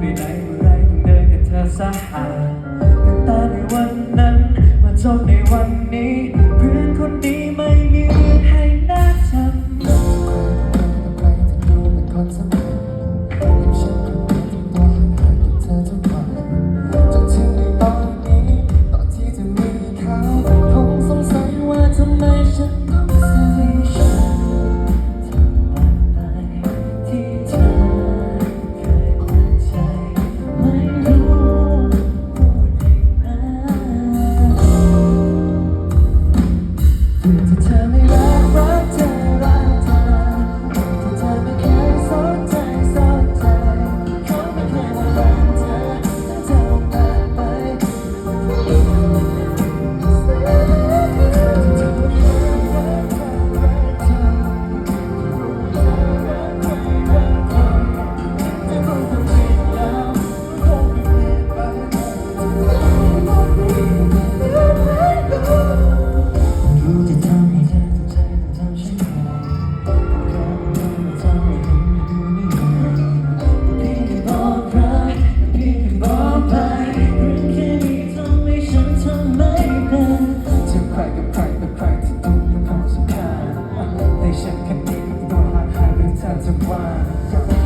ไปไหนเมื่อไรต้องเดินกับเธอสะอาดตั้งแต่ในวันนั้น มาจนในวันนี้เพื่อ ฉันแค่นี้ก็มาให้หรือเธอจะว่า